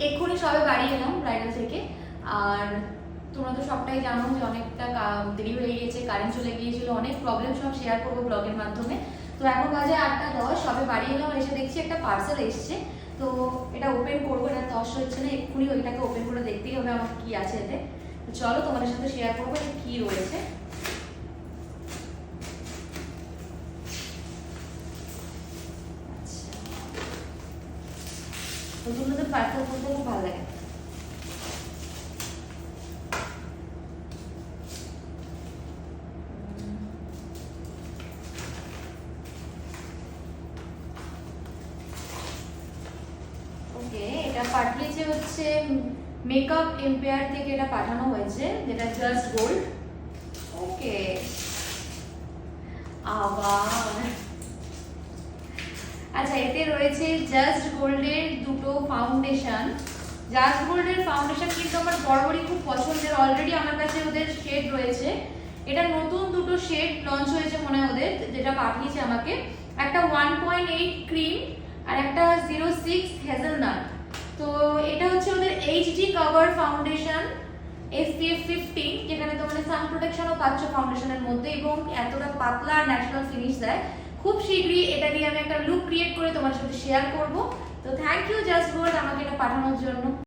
এক্ষুনি সবে বাড়ি এলাম ব্রাইডাল থেকে। আর তোমরা তো সবটাই জানো যে অনেকটা কা- দেরি হয়ে গিয়েছে কারেন্ট চলে গিয়েছিল, অনেক প্রবলেম সব শেয়ার করব ব্লগের মাধ্যমে। তো এখন বাজে আটটা দশ, সবে বাড়ি এলাম এসে দেখছি একটা পার্সেল এসছে। তো এটা ওপেন করব, এটা দশ হচ্ছে না, এক্ষুনি ওইটাকে ওপেন করে দেখতেই হবে আমার কি আছে এতে। চলো তোমাদের সাথে শেয়ার করব এটা কি রয়েছে আচ্ছা নতুন নতুন পার্সেল খুব হচ্ছে মেকআপ এম্পায়ার থেকে এটা পাঠানো হয়েছে, যেটা জাস্ট গোল্ড ওকে আবার আচ্ছা এতে রয়েছে জাস্ট গোল্ডের দুটো ফাউন্ডেশন জাস্ট গোল্ডের ফাউন্ডেশন কিন্তু আমার বরাবরই খুব পছন্দের। অলরেডি আমার কাছে ওদের শেড রয়েছে। এটা নতুন দুটো শেড লঞ্চ হয়েছে মনে হয় ওদের, যেটা পাঠিয়েছে আমাকে। একটা ওয়ান পয়েন্ট এইট ক্রিম আর একটা জিরো সিক্স হেজেলনাট তো এটা হচ্ছে ওদের HD cover foundation SPF fifteen যেখানে তোমাদের সান প্রোটেকশনও পাচ্ছ ফাউন্ডেশনের মধ্যে এবং এতটা পাতলা ন্যাচারাল ফিনিশ দেয়। খুব শীঘ্রই এটা দিয়ে আমি একটা লুক ক্রিয়েট করে তোমার সাথে শেয়ার করব। তো থ্যাংক ইউ জাস্ট বোর্ড আমাকে এটা পাঠানোর জন্য।